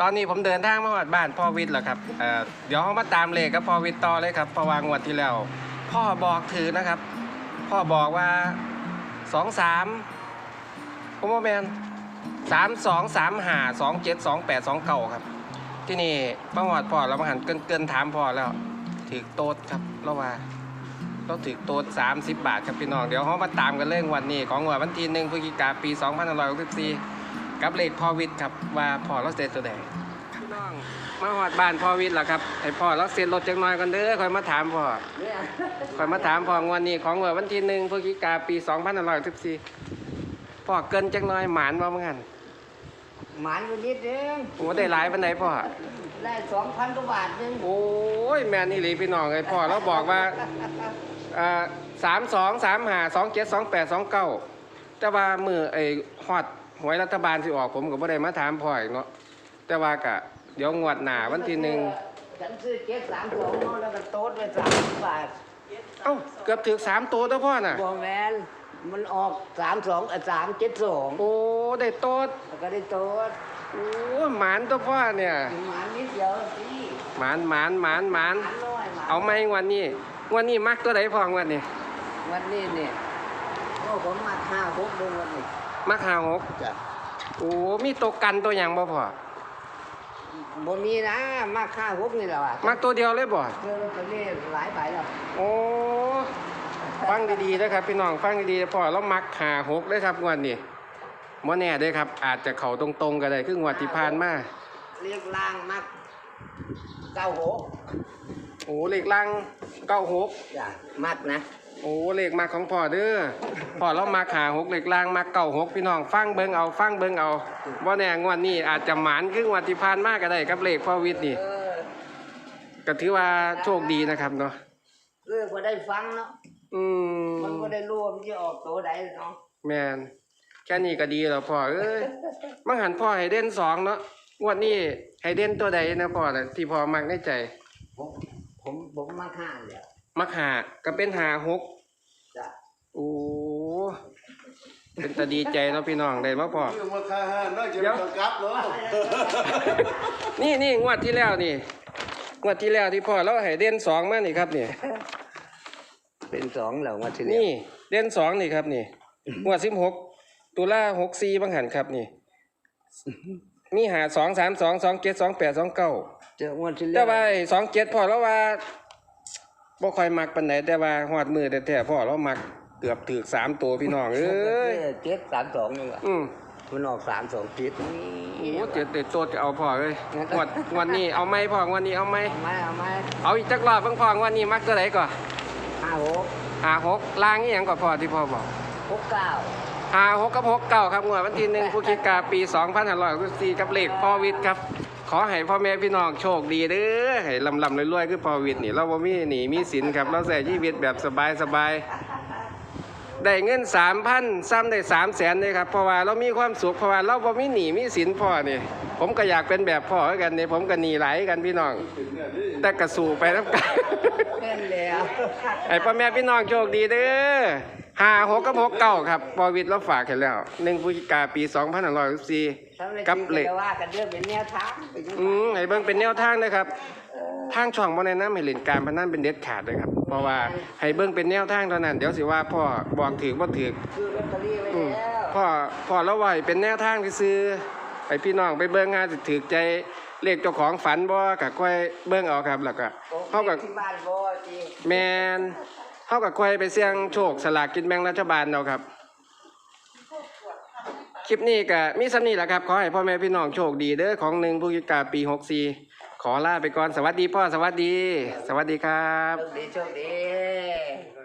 ตอนนี้ผมเดินทางมาหอดบ้านพ่อวิทย์แล้วครับเอ่อเดี๋ยวเรามาตามเลขกับพ่อวิทย์ต่อเลยครับเพราะวางวดที่แล้วพ่อบอกถือนะครับ พ่อบอกว่าสองสามผมว่าแมนสามสองสามห้าสองเจ็ดสองแปดสองเก่าครับ ที่นี่มาหอดพ่อเรามาหันเกินเกินถามพ่อแล้วถือโต๊ดครับเราว่าเราถือโต๊ดสามสิบบาทครับพี่น้องเดี๋ยวเขามาตามกันเรื่องวันนี้ของวันที่หนึ่งพฤศจิกาปีสองพันร้อยหกสิบสี่ กับเลขพ่อวิทย์ครับว่าพ่อเราเซ็ตตัวใดพี่น้องมาหอดบ้านพ่อวิทย์แล้วครับไอพ่อเราเซ็ตรถจังน้อยกันเด้อคอยมาถามพ่อคอยมาถามพ่องวันนี้ของวันที่หนึ่งพฤศจิกาปีสองพันร้อยหกสิบสี่พ่อเกินจังน้อยหมานว่าเมื่อกันหมานอยู่นิดนึงโอ้ได้หลายปันไหนพ่อได้สองพันกว่าบาทนึงโอ้ยแมนนี่เลยพี่น้องไอพ่อเราบอกว่าสามสองสามหาสองเจ็ดสองแปดสองเก้าแต่ว่ามือไอ้ฮอด หวยรัฐบาลสิออกผมก็บ่ได้มาถามพ่ออีกเนาะแต่ว่ากะเดี๋ยวงวดหน้าวันที่หนึ่งฉันซื้อเจ็ดสามสองเนาะแล้วก็โต๊ดไปสามสิบบาทเอ้าเกือบถึงสามตัวตัวพ่อน่ะ บอแมนมันออกสามสองสามเจ็ดสองโอ้ได้โต๊ดแล้วก็ได้โต๊ดโอ้หมานตัวพ่อเนี่ย หมานนิดเดียวสิหมานหมานหมานหมานหมานน้อยหมานเอาไหมงวันนี้งวันนี้มักตัวไหนพ่องวันนี้ วันนี้เนี่ยโอ้ผมมาห้าหกเดือนวันนี้ มักหาหกจ้ะโอ้มีตัวกันตัวอย่างบ่พ่อบ่มีนะมาห้าหกนี่แหละว่ะมักตัวเดียวเลยบ่เจอตัวนี้หลายใบแล้วโอ้ฟังดีๆนะครับพี่น้องฟังดีๆพอเรามักหาหกเลยครับงวดนี้ม่แน่เด้ครับ อาจจะเข่าตรงๆก็ได้คืองวดที่ผ่านมาเรียกล่างมักเก้าหกโอ้เลขล่างเก้าหกจ้ะมักนะ โอ้เลขมาของพ่อเด้อพ่อเรามาหาหกเลขล่างมาเก้าหกพี่น้องฟังเบิ่งเอาฟังเบิ่งเอาว่าแน่งวดนี้อาจจะหมานคืองวดที่ผ่านมาก็ได้กับเลขพ่อวิทย์นี่เออก็ถือว่าโชคดีนะครับเนาะเรื่องก็ได้ฟังเนาะอืมมันก็ได้รู้ว่ามันจะออกตัวใดเนาะแมนแค่นี้ก็ดีแล้วพ่อเอ้ยมังหันพ่อให้เด่นสองเนาะงวดนี้ให้เด่นตัวใดนะพ่อน่ะที่พ่อมักในใจ ผมผมผมมาข้างเดียว มักหาก็เป็นหาหกจ้ะโอ้เป็นตาดีใจเนาะพี่น้องได้มาพ่ออยู่มาค่าห้าน้อยจะเดี๋ยวต้องกลับเนาะนี่นี่งวดที่แล้วนี่งวดที่แล้วที่พ่อเราให้เด่นสองมานี่ครับนี่เป็นสองแล้วมาทีเดียวนี่เด่นสองนี่ครับนี่งวดสิบหกตุลาหกสี่บังหันครับนี่ มีหาสองสามสองสองเจ็ดสองแปดสองเก้าเจอวันที่เดีแต่ว่าสองเจ็ดพอแล้วว่า บ่ค่อยมักปานไหนแต่ว่าหอดมือแต่แท้ๆพ่อเรามักเกือบถือสามตัวพี่น้องเอ้ยเจ็ดสามสองนี่แหละอืมมันออกสามสองพิษโอ้เจ็ดเด็ดโตจะเอาพ่อเลยงวดงวันนี้เอาไหมพ่องวันนี้เอาไหมเอาไหมเอาไหมเอาอีกจักรอบเพิ่งพ่องวันนี้มักตัวไหนก่อนห้าหกหาหกล่างนี่ยังก่อนพ่อที่พ่อบอกหกเก้าหาหกกับหกเก้าครับงวดวันที่หนึ่งพฤศจิกาปีสองพันห้าร้อยสี่กับเลขพ่อวิทย์ครับ ขอให้พ่อแม่พี่น้องโชคดีเด้อให้ลำลำรวยๆคือพ่อวิทย์นี่ เราบ่มีหนีมีสินครับ เราใส่ชีวิตแบบสบายๆได้เงินสามพันซ้ำได้สามแสนเลยครับเพราะว่าเรามีความสุขเพราะว่าเราบ่มีหนีมีสินพ่อนี่ผมก็อยากเป็นแบบพ่อเหมือนกันนี่ผมก็หนีไหลายกันพี่น้อง แต่กระสู่ไปน้ำกันเล่นแล้วไอ้พ่อแม่พี่น้องโชคดีเด้อ ห้าหกกับหกเก้าครับปอวิทย์เราฝากให้แล้วหนึ่งพฤศจิกาปีสองพันห้าร้อยสี่ทำในกับที่เหล็กจะว่ากันเรื่องเป็นแนวทางไปยังอืมไอ้เบิ้งเป็นแนวทางนะครับทางช่องบ่แนะนำให้เล่นการพนันเป็นเด็ดขาดเลยครับ เพราะว่าให้เบิ้งเป็นแนวทางเท่านั้น เดี๋ยวสิว่าพ่อบอกถือบ่ถือคือลอตเตอรี่ไว้อืมแล้วพ่อพ่อเราไว้เป็นแนวทางซื้อๆไปพี่น้องไปเบิ้งงานสิถือใจเลขเจ้าของฝันบ่ก็ค่อยเบิ้งเอาครับแล้วก็เฮาก็ที่บ้านบ่จีแมน เฮากับควยไปเสี่ยงโชคสลากกินแบ่งรัฐบาลเราครับคลิปนี้ก็มีสำนี้แหละครับ ขอให้พ่อแม่พี่น้องโชคดีเด้อของหนึ่งผู้กิกาปี64ขอลาไปก่อนสวัสดีพ่อสวัสดี สวัสดีครับ โชคดีโชคดี